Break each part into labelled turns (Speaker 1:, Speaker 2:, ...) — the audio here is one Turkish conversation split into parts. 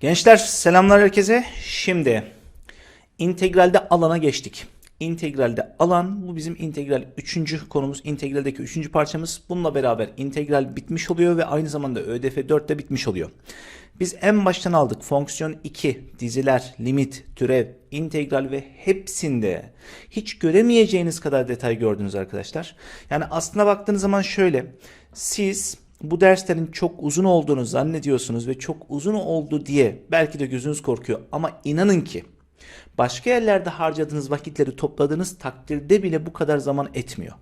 Speaker 1: Gençler selamlar herkese. Şimdi integralde alana geçtik. İntegralde alan bu bizim integral 3. konumuz. integraldeki 3. parçamız. Bununla beraber integral bitmiş oluyor ve aynı zamanda ÖDF 4 de bitmiş oluyor. Biz en baştan aldık fonksiyon 2, diziler, limit, türev, integral ve hepsinde hiç göremeyeceğiniz kadar detay gördünüz arkadaşlar. Yani aslına baktığınız zaman şöyle. Siz bu derslerin çok uzun olduğunu zannediyorsunuz ve çok uzun oldu diye belki de gözünüz korkuyor ama inanın ki başka yerlerde harcadığınız vakitleri topladığınız takdirde bile bu kadar zaman etmiyor.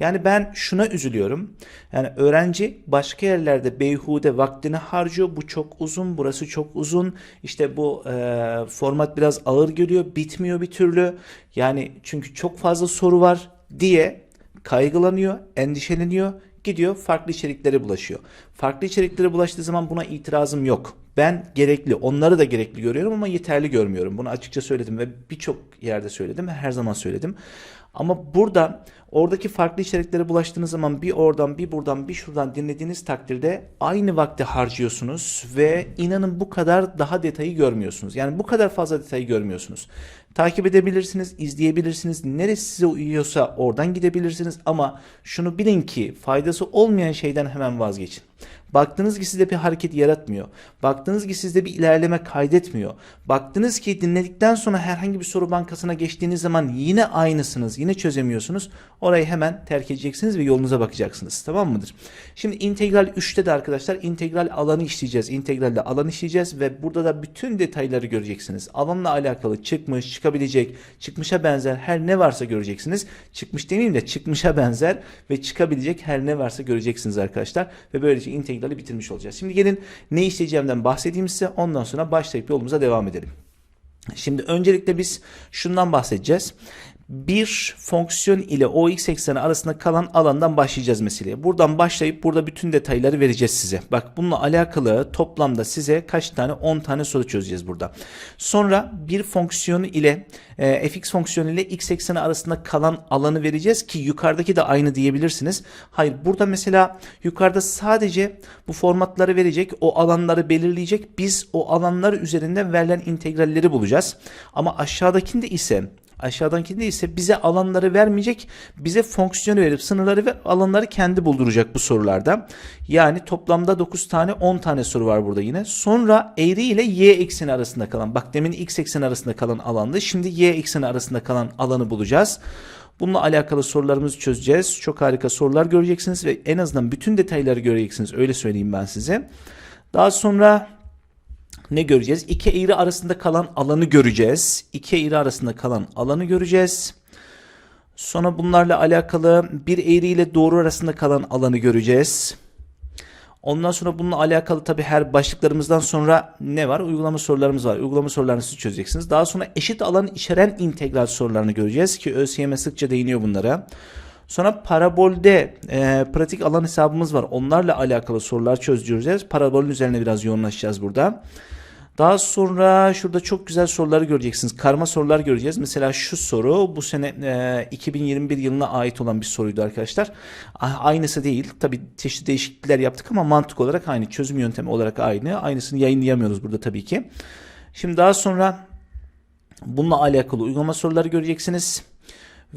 Speaker 1: Yani ben şuna üzülüyorum. Yani öğrenci başka yerlerde beyhude vaktini harcıyor. Bu çok uzun, burası çok uzun. İşte bu e, format biraz ağır geliyor, bitmiyor bir türlü. Yani çünkü çok fazla soru var diye kaygılanıyor, endişeleniyor gidiyor farklı içeriklere bulaşıyor. Farklı içeriklere bulaştığı zaman buna itirazım yok. Ben gerekli, onları da gerekli görüyorum ama yeterli görmüyorum. Bunu açıkça söyledim ve birçok yerde söyledim, her zaman söyledim. Ama burada oradaki farklı içeriklere bulaştığınız zaman bir oradan bir buradan bir şuradan dinlediğiniz takdirde aynı vakti harcıyorsunuz ve inanın bu kadar daha detayı görmüyorsunuz. Yani bu kadar fazla detayı görmüyorsunuz. Takip edebilirsiniz, izleyebilirsiniz. Neresi size uyuyorsa oradan gidebilirsiniz ama şunu bilin ki faydası olmayan şeyden hemen vazgeçin. Baktınız ki sizde bir hareket yaratmıyor. Baktınız ki sizde bir ilerleme kaydetmiyor. Baktınız ki dinledikten sonra herhangi bir soru bankasına geçtiğiniz zaman yine aynısınız, yine çözemiyorsunuz. Orayı hemen terk edeceksiniz ve yolunuza bakacaksınız. Tamam mıdır? Şimdi integral 3'te de arkadaşlar integral alanı işleyeceğiz. İntegralde alan işleyeceğiz ve burada da bütün detayları göreceksiniz. Alanla alakalı çıkmış, çıkabilecek, çıkmışa benzer her ne varsa göreceksiniz. Çıkmış demeyeyim de çıkmışa benzer ve çıkabilecek her ne varsa göreceksiniz arkadaşlar. Ve böylece integrali bitirmiş olacağız. Şimdi gelin ne işleyeceğimden bahsedeyim size. Ondan sonra başlayıp yolumuza devam edelim. Şimdi öncelikle biz şundan bahsedeceğiz. Bir fonksiyon ile o x ekseni arasında kalan alandan başlayacağız meseleye. Buradan başlayıp burada bütün detayları vereceğiz size. Bak bununla alakalı toplamda size kaç tane 10 tane soru çözeceğiz burada. Sonra bir fonksiyon ile e, fx fonksiyonu ile x ekseni arasında kalan alanı vereceğiz ki yukarıdaki de aynı diyebilirsiniz. Hayır burada mesela yukarıda sadece bu formatları verecek o alanları belirleyecek. Biz o alanlar üzerinde verilen integralleri bulacağız. Ama aşağıdakinde ise Aşağıdakinde ise bize alanları vermeyecek. Bize fonksiyonu verip sınırları ve alanları kendi bulduracak bu sorularda. Yani toplamda 9 tane 10 tane soru var burada yine. Sonra eğri ile y ekseni arasında kalan. Bak demin x ekseni arasında kalan alandı. Şimdi y ekseni arasında kalan alanı bulacağız. Bununla alakalı sorularımızı çözeceğiz. Çok harika sorular göreceksiniz ve en azından bütün detayları göreceksiniz. Öyle söyleyeyim ben size. Daha sonra ne göreceğiz? İki eğri arasında kalan alanı göreceğiz. İki eğri arasında kalan alanı göreceğiz. Sonra bunlarla alakalı bir eğri ile doğru arasında kalan alanı göreceğiz. Ondan sonra bununla alakalı tabi her başlıklarımızdan sonra ne var? Uygulama sorularımız var. Uygulama sorularını siz çözeceksiniz. Daha sonra eşit alan içeren integral sorularını göreceğiz ki ÖSYM sıkça değiniyor bunlara. Sonra parabolde e, pratik alan hesabımız var. Onlarla alakalı sorular çözeceğiz. Parabolün üzerine biraz yoğunlaşacağız burada. Daha sonra şurada çok güzel soruları göreceksiniz. Karma sorular göreceğiz. Mesela şu soru bu sene e, 2021 yılına ait olan bir soruydu arkadaşlar. Aynısı değil. Tabii çeşitli değişiklikler yaptık ama mantık olarak aynı. Çözüm yöntemi olarak aynı. Aynısını yayınlayamıyoruz burada tabii ki. Şimdi daha sonra bununla alakalı uygulama soruları göreceksiniz.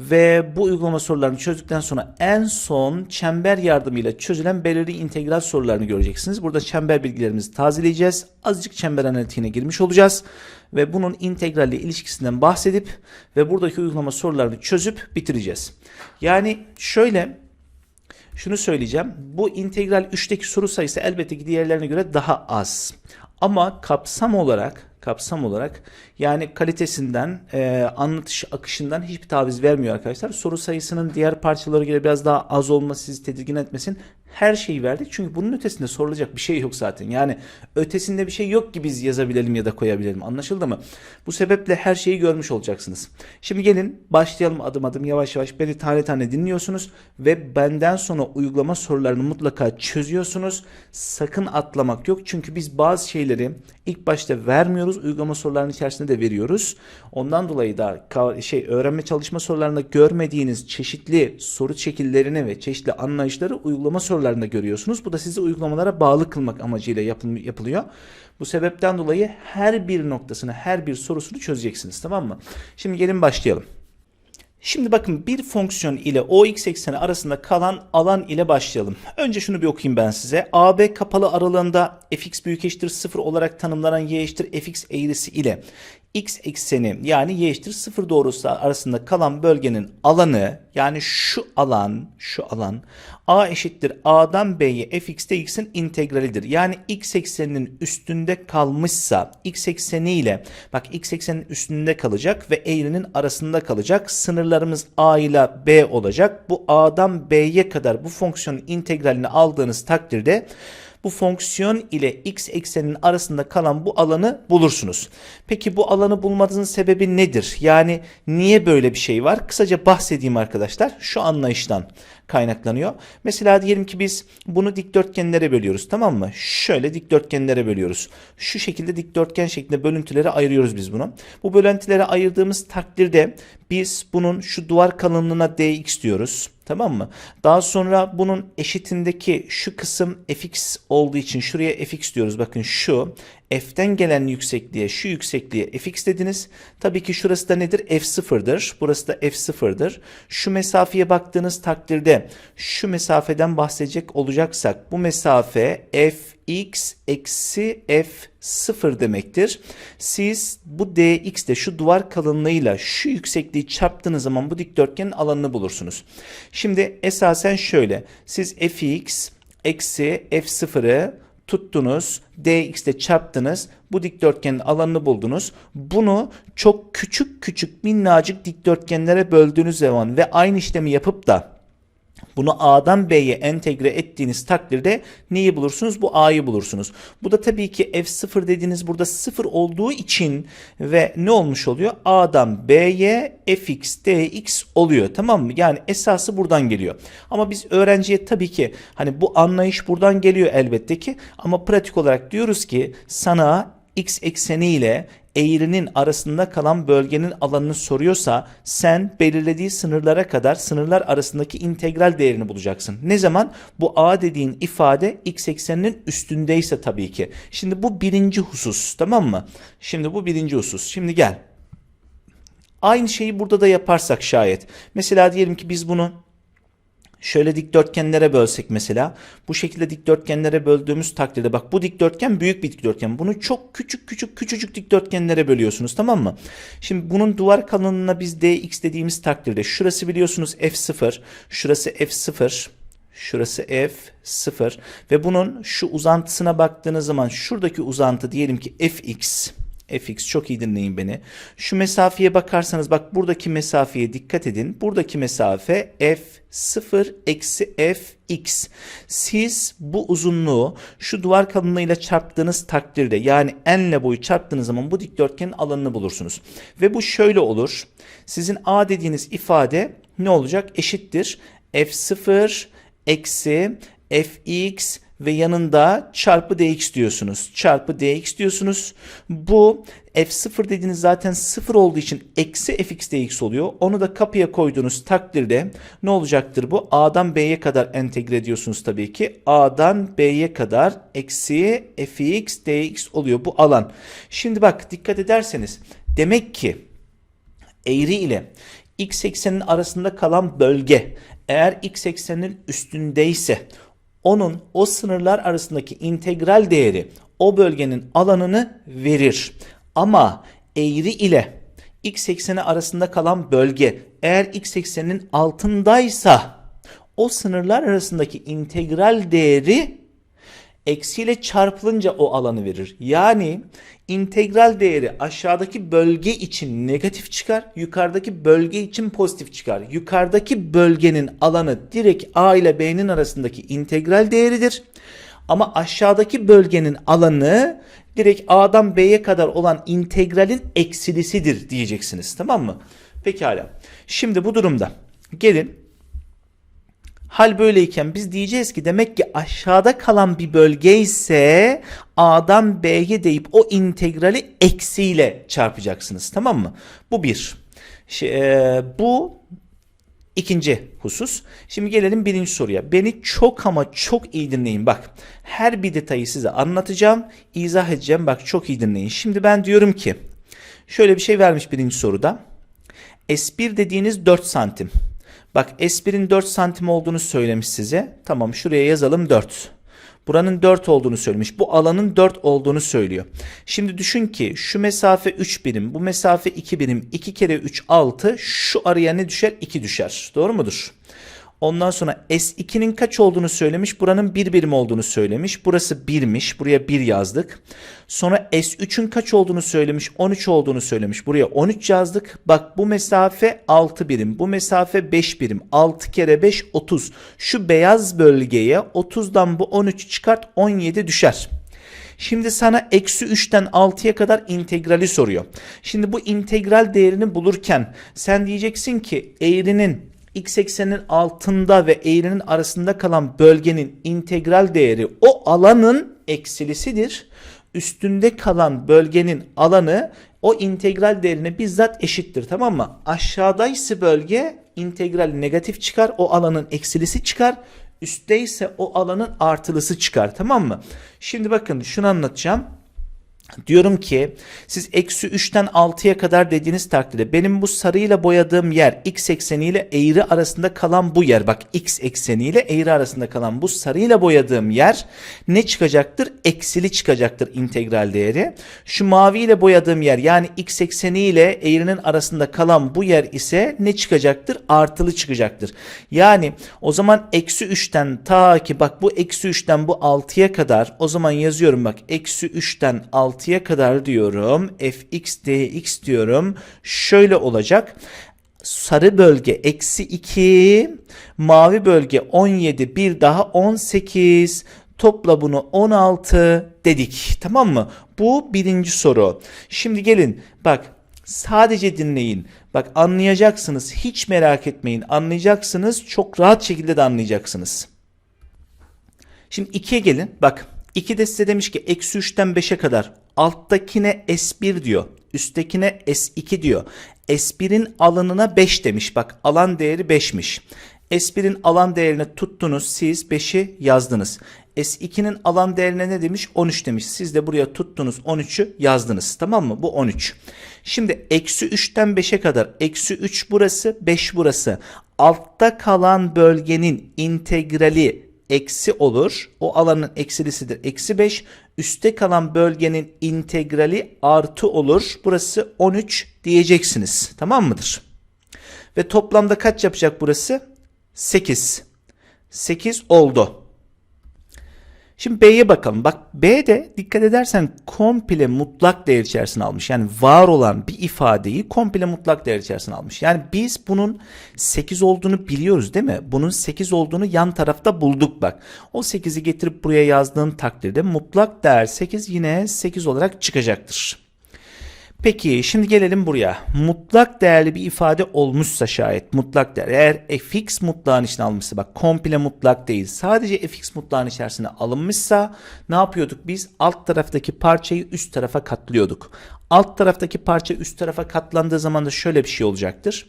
Speaker 1: Ve bu uygulama sorularını çözdükten sonra en son çember yardımıyla çözülen belirli integral sorularını göreceksiniz. Burada çember bilgilerimizi tazeleyeceğiz. Azıcık çember analitiğine girmiş olacağız. Ve bunun integralle ilişkisinden bahsedip ve buradaki uygulama sorularını çözüp bitireceğiz. Yani şöyle şunu söyleyeceğim. Bu integral 3'teki soru sayısı elbette ki diğerlerine göre daha az. Ama kapsam olarak kapsam olarak yani kalitesinden e, anlatış akışından hiçbir taviz vermiyor arkadaşlar. Soru sayısının diğer parçalara göre biraz daha az olması sizi tedirgin etmesin. Her şeyi verdik çünkü bunun ötesinde sorulacak bir şey yok zaten. Yani ötesinde bir şey yok ki biz yazabilelim ya da koyabilelim. Anlaşıldı mı? Bu sebeple her şeyi görmüş olacaksınız. Şimdi gelin başlayalım adım adım yavaş yavaş. Beni tane tane dinliyorsunuz ve benden sonra uygulama sorularını mutlaka çözüyorsunuz. Sakın atlamak yok. Çünkü biz bazı şeyleri ilk başta vermiyoruz. Uygulama sorularının içerisinde de veriyoruz. Ondan dolayı da şey öğrenme çalışma sorularında görmediğiniz çeşitli soru şekillerini ve çeşitli anlayışları uygulama sorularında görüyorsunuz. Bu da sizi uygulamalara bağlı kılmak amacıyla yapıl- yapılıyor. Bu sebepten dolayı her bir noktasını, her bir sorusunu çözeceksiniz tamam mı? Şimdi gelin başlayalım. Şimdi bakın bir fonksiyon ile o x ekseni arasında kalan alan ile başlayalım. Önce şunu bir okuyayım ben size. AB kapalı aralığında fx büyük eşittir 0 olarak tanımlanan y eşittir fx eğrisi ile x ekseni yani y eşittir 0 doğrusu arasında kalan bölgenin alanı yani şu alan şu alan a eşittir a'dan b'ye fx dx'in integralidir. Yani x ekseninin üstünde kalmışsa x ekseni ile bak x eksenin üstünde kalacak ve eğrinin arasında kalacak. Sınırlarımız a ile b olacak. Bu a'dan b'ye kadar bu fonksiyonun integralini aldığınız takdirde bu fonksiyon ile x ekseninin arasında kalan bu alanı bulursunuz. Peki bu alanı bulmanızın sebebi nedir? Yani niye böyle bir şey var? Kısaca bahsedeyim arkadaşlar. Şu anlayıştan kaynaklanıyor. Mesela diyelim ki biz bunu dikdörtgenlere bölüyoruz tamam mı? Şöyle dikdörtgenlere bölüyoruz. Şu şekilde dikdörtgen şeklinde bölüntülere ayırıyoruz biz bunu. Bu bölüntülere ayırdığımız takdirde biz bunun şu duvar kalınlığına dx diyoruz. Tamam mı? Daha sonra bunun eşitindeki şu kısım fx olduğu için şuraya fx diyoruz. Bakın şu f'ten gelen yüksekliğe şu yüksekliğe fx dediniz. Tabii ki şurası da nedir? f0'dır. Burası da f0'dır. Şu mesafeye baktığınız takdirde şu mesafeden bahsedecek olacaksak bu mesafe fx eksi f0 demektir. Siz bu dx de şu duvar kalınlığıyla şu yüksekliği çarptığınız zaman bu dikdörtgenin alanını bulursunuz. Şimdi esasen şöyle. Siz fx eksi f0'ı tuttunuz, dx ile çarptınız, bu dikdörtgenin alanını buldunuz. Bunu çok küçük küçük minnacık dikdörtgenlere böldüğünüz zaman ve aynı işlemi yapıp da bunu A'dan B'ye entegre ettiğiniz takdirde neyi bulursunuz? Bu A'yı bulursunuz. Bu da tabii ki F0 dediğiniz burada 0 olduğu için ve ne olmuş oluyor? A'dan B'ye fx dx oluyor tamam mı? Yani esası buradan geliyor. Ama biz öğrenciye tabii ki hani bu anlayış buradan geliyor elbette ki ama pratik olarak diyoruz ki sana x ekseni ile eğrinin arasında kalan bölgenin alanını soruyorsa sen belirlediği sınırlara kadar sınırlar arasındaki integral değerini bulacaksın. Ne zaman? Bu a dediğin ifade x ekseninin üstündeyse tabii ki. Şimdi bu birinci husus tamam mı? Şimdi bu birinci husus. Şimdi gel. Aynı şeyi burada da yaparsak şayet. Mesela diyelim ki biz bunu Şöyle dikdörtgenlere bölsek mesela. Bu şekilde dikdörtgenlere böldüğümüz takdirde bak bu dikdörtgen büyük bir dikdörtgen. Bunu çok küçük küçük küçücük dikdörtgenlere bölüyorsunuz tamam mı? Şimdi bunun duvar kalınlığına biz dx dediğimiz takdirde şurası biliyorsunuz f0, şurası f0, şurası f0 ve bunun şu uzantısına baktığınız zaman şuradaki uzantı diyelim ki fx fx çok iyi dinleyin beni. Şu mesafeye bakarsanız bak buradaki mesafeye dikkat edin. Buradaki mesafe f0 eksi fx. Siz bu uzunluğu şu duvar kalınlığıyla çarptığınız takdirde yani enle boyu çarptığınız zaman bu dikdörtgenin alanını bulursunuz. Ve bu şöyle olur. Sizin a dediğiniz ifade ne olacak? Eşittir f0 eksi fx ve yanında çarpı dx diyorsunuz. Çarpı dx diyorsunuz. Bu f0 dediğiniz zaten 0 olduğu için eksi fx dx oluyor. Onu da kapıya koyduğunuz takdirde ne olacaktır bu? A'dan B'ye kadar entegre ediyorsunuz tabii ki. A'dan B'ye kadar eksi fx dx oluyor bu alan. Şimdi bak dikkat ederseniz demek ki eğri ile x eksenin arasında kalan bölge eğer x eksenin üstündeyse onun o sınırlar arasındaki integral değeri o bölgenin alanını verir. Ama eğri ile x ekseni arasında kalan bölge eğer x ekseninin altındaysa o sınırlar arasındaki integral değeri eksiyle çarpılınca o alanı verir. Yani integral değeri aşağıdaki bölge için negatif çıkar, yukarıdaki bölge için pozitif çıkar. Yukarıdaki bölgenin alanı direkt a ile b'nin arasındaki integral değeridir. Ama aşağıdaki bölgenin alanı direkt a'dan b'ye kadar olan integralin eksilisidir diyeceksiniz. Tamam mı? Pekala. Şimdi bu durumda gelin Hal böyleyken biz diyeceğiz ki demek ki aşağıda kalan bir bölge ise A'dan B'ye deyip o integrali eksiyle çarpacaksınız. Tamam mı? Bu bir. Şey, bu İkinci husus. Şimdi gelelim birinci soruya. Beni çok ama çok iyi dinleyin. Bak her bir detayı size anlatacağım. izah edeceğim. Bak çok iyi dinleyin. Şimdi ben diyorum ki şöyle bir şey vermiş birinci soruda. S1 dediğiniz 4 santim. Bak S1'in 4 santim olduğunu söylemiş size. Tamam şuraya yazalım 4. Buranın 4 olduğunu söylemiş. Bu alanın 4 olduğunu söylüyor. Şimdi düşün ki şu mesafe 3 birim, bu mesafe 2 birim. 2 kere 3 6. Şu araya ne düşer? 2 düşer. Doğru mudur? Ondan sonra S2'nin kaç olduğunu söylemiş. Buranın 1 birim olduğunu söylemiş. Burası 1'miş. Buraya 1 yazdık. Sonra S3'ün kaç olduğunu söylemiş. 13 olduğunu söylemiş. Buraya 13 yazdık. Bak bu mesafe 6 birim. Bu mesafe 5 birim. 6 kere 5 30. Şu beyaz bölgeye 30'dan bu 13 çıkart 17 düşer. Şimdi sana eksi 3'ten 6'ya kadar integrali soruyor. Şimdi bu integral değerini bulurken sen diyeceksin ki eğrinin x eksenin altında ve eğrinin arasında kalan bölgenin integral değeri o alanın eksilisidir. Üstünde kalan bölgenin alanı o integral değerine bizzat eşittir tamam mı? Aşağıdaysa bölge integral negatif çıkar o alanın eksilisi çıkar. Üstte ise o alanın artılısı çıkar tamam mı? Şimdi bakın şunu anlatacağım. Diyorum ki siz eksi 3'ten 6'ya kadar dediğiniz takdirde benim bu sarıyla boyadığım yer x ekseniyle eğri arasında kalan bu yer bak x ekseniyle eğri arasında kalan bu sarıyla boyadığım yer ne çıkacaktır? Eksili çıkacaktır integral değeri. Şu maviyle boyadığım yer yani x ekseniyle eğrinin arasında kalan bu yer ise ne çıkacaktır? Artılı çıkacaktır. Yani o zaman eksi 3'ten ta ki bak bu eksi 3'ten bu 6'ya kadar o zaman yazıyorum bak eksi 3'ten 6 6'ya kadar diyorum. fx dx diyorum. Şöyle olacak. Sarı bölge eksi 2, mavi bölge 17, bir daha 18. Topla bunu 16 dedik. Tamam mı? Bu birinci soru. Şimdi gelin bak sadece dinleyin. Bak anlayacaksınız. Hiç merak etmeyin. Anlayacaksınız. Çok rahat şekilde de anlayacaksınız. Şimdi 2'ye gelin. Bak 2 de size demiş ki eksi 3'ten 5'e kadar alttakine S1 diyor. Üsttekine S2 diyor. S1'in alanına 5 demiş. Bak alan değeri 5'miş. S1'in alan değerini tuttunuz. Siz 5'i yazdınız. S2'nin alan değerine ne demiş? 13 demiş. Siz de buraya tuttunuz 13'ü yazdınız. Tamam mı? Bu 13. Şimdi eksi 3'ten 5'e kadar. Eksi 3 burası 5 burası. Altta kalan bölgenin integrali eksi olur. O alanın eksilisidir. Eksi 5. Üste kalan bölgenin integrali artı olur. Burası 13 diyeceksiniz. Tamam mıdır? Ve toplamda kaç yapacak burası? 8. 8 oldu. Şimdi B'ye bakalım. Bak B'de dikkat edersen komple mutlak değer içerisine almış. Yani var olan bir ifadeyi komple mutlak değer içerisine almış. Yani biz bunun 8 olduğunu biliyoruz değil mi? Bunun 8 olduğunu yan tarafta bulduk bak. O 8'i getirip buraya yazdığın takdirde mutlak değer 8 yine 8 olarak çıkacaktır. Peki şimdi gelelim buraya. Mutlak değerli bir ifade olmuşsa şayet mutlak değer. Eğer fx mutlağın içine almışsa bak komple mutlak değil. Sadece fx mutlağın içerisine alınmışsa ne yapıyorduk biz? Alt taraftaki parçayı üst tarafa katlıyorduk. Alt taraftaki parça üst tarafa katlandığı zaman da şöyle bir şey olacaktır.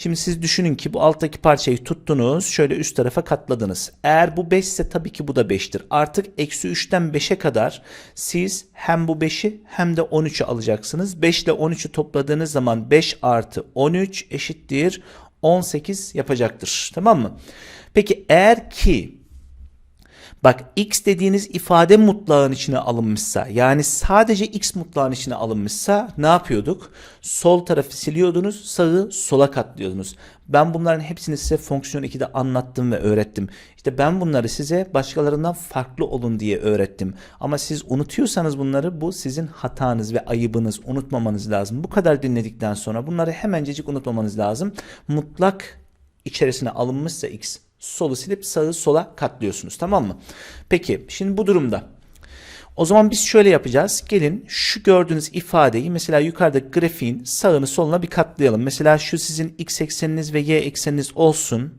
Speaker 1: Şimdi siz düşünün ki bu alttaki parçayı tuttunuz şöyle üst tarafa katladınız. Eğer bu 5 ise tabii ki bu da 5'tir. Artık eksi 3'ten 5'e kadar siz hem bu 5'i hem de 13'ü alacaksınız. 5 ile 13'ü topladığınız zaman 5 artı 13 eşittir 18 yapacaktır. Tamam mı? Peki eğer ki Bak x dediğiniz ifade mutlağın içine alınmışsa yani sadece x mutlağın içine alınmışsa ne yapıyorduk? Sol tarafı siliyordunuz sağı sola katlıyordunuz. Ben bunların hepsini size fonksiyon 2'de anlattım ve öğrettim. İşte ben bunları size başkalarından farklı olun diye öğrettim. Ama siz unutuyorsanız bunları bu sizin hatanız ve ayıbınız unutmamanız lazım. Bu kadar dinledikten sonra bunları hemencecik unutmamanız lazım. Mutlak içerisine alınmışsa x solu silip sağı sola katlıyorsunuz tamam mı? Peki şimdi bu durumda o zaman biz şöyle yapacağız. Gelin şu gördüğünüz ifadeyi mesela yukarıda grafiğin sağını soluna bir katlayalım. Mesela şu sizin x ekseniniz ve y ekseniniz olsun.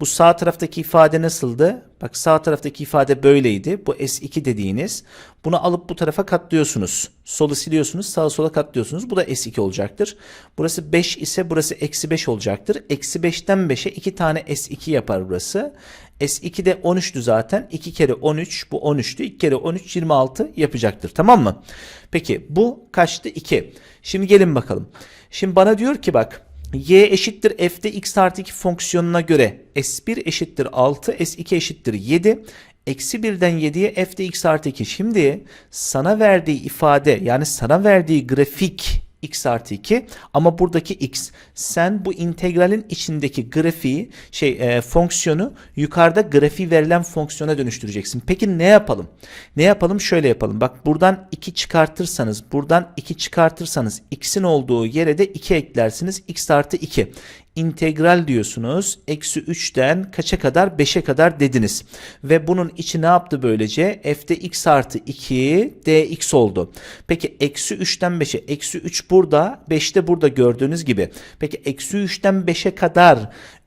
Speaker 1: Bu sağ taraftaki ifade nasıldı? Bak sağ taraftaki ifade böyleydi. Bu S2 dediğiniz. Bunu alıp bu tarafa katlıyorsunuz. Solu siliyorsunuz sağa sola katlıyorsunuz. Bu da S2 olacaktır. Burası 5 ise burası eksi 5 olacaktır. Eksi 5'ten 5'e 2 tane S2 yapar burası. S2 de 13'tü zaten. 2 kere 13 bu 13'tü. 2 kere 13 26 yapacaktır. Tamam mı? Peki bu kaçtı? 2. Şimdi gelin bakalım. Şimdi bana diyor ki bak y eşittir f'de x artı 2 fonksiyonuna göre s1 eşittir 6 s2 eşittir 7 eksi 1'den 7'ye f'de x artı 2 şimdi sana verdiği ifade yani sana verdiği grafik x artı 2 ama buradaki x sen bu integralin içindeki grafiği şey e, fonksiyonu yukarıda grafiği verilen fonksiyona dönüştüreceksin. Peki ne yapalım? Ne yapalım? Şöyle yapalım. Bak buradan 2 çıkartırsanız buradan 2 çıkartırsanız x'in olduğu yere de 2 eklersiniz. x artı 2 integral diyorsunuz. Eksi 3'ten kaça kadar? 5'e kadar dediniz. Ve bunun içi ne yaptı böylece? f'de x artı 2 dx oldu. Peki eksi 3'ten 5'e eksi 3 burada 5 de burada gördüğünüz gibi. Peki eksi 3'ten 5'e kadar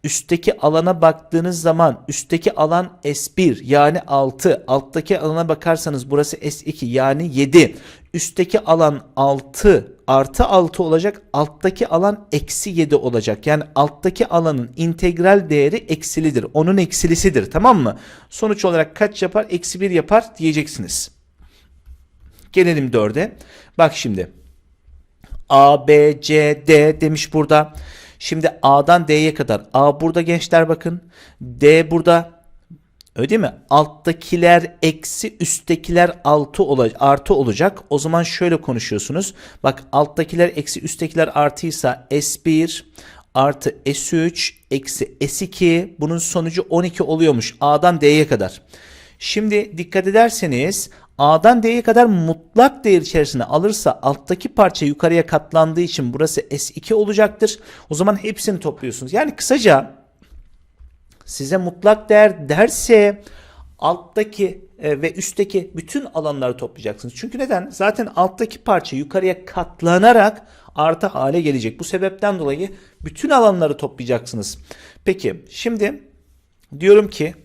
Speaker 1: üstteki alana baktığınız zaman üstteki alan S1 yani 6 alttaki alana bakarsanız burası S2 yani 7 üstteki alan 6 artı 6 olacak. Alttaki alan eksi 7 olacak. Yani alttaki alanın integral değeri eksilidir. Onun eksilisidir tamam mı? Sonuç olarak kaç yapar? Eksi 1 yapar diyeceksiniz. Gelelim 4'e bak şimdi. A, B, C, D demiş burada. Şimdi A'dan D'ye kadar. A burada gençler bakın. D burada. Öyle değil mi? Alttakiler eksi üsttekiler altı olacak, artı olacak. O zaman şöyle konuşuyorsunuz. Bak alttakiler eksi üsttekiler artıysa S1 artı S3 eksi S2 bunun sonucu 12 oluyormuş A'dan D'ye kadar. Şimdi dikkat ederseniz A'dan D'ye kadar mutlak değer içerisine alırsa alttaki parça yukarıya katlandığı için burası S2 olacaktır. O zaman hepsini topluyorsunuz. Yani kısaca size mutlak değer derse alttaki e, ve üstteki bütün alanları toplayacaksınız. Çünkü neden? Zaten alttaki parça yukarıya katlanarak artı hale gelecek. Bu sebepten dolayı bütün alanları toplayacaksınız. Peki şimdi diyorum ki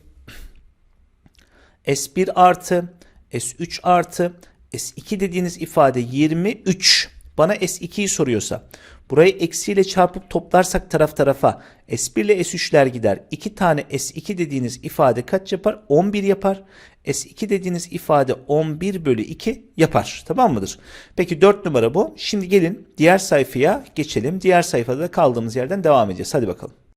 Speaker 1: S1 artı S3 artı S2 dediğiniz ifade 23 bana S2'yi soruyorsa burayı eksiyle çarpıp toplarsak taraf tarafa S1 ile S3'ler gider. 2 tane S2 dediğiniz ifade kaç yapar? 11 yapar. S2 dediğiniz ifade 11 bölü 2 yapar. Tamam mıdır? Peki 4 numara bu. Şimdi gelin diğer sayfaya geçelim. Diğer sayfada kaldığımız yerden devam edeceğiz. Hadi bakalım.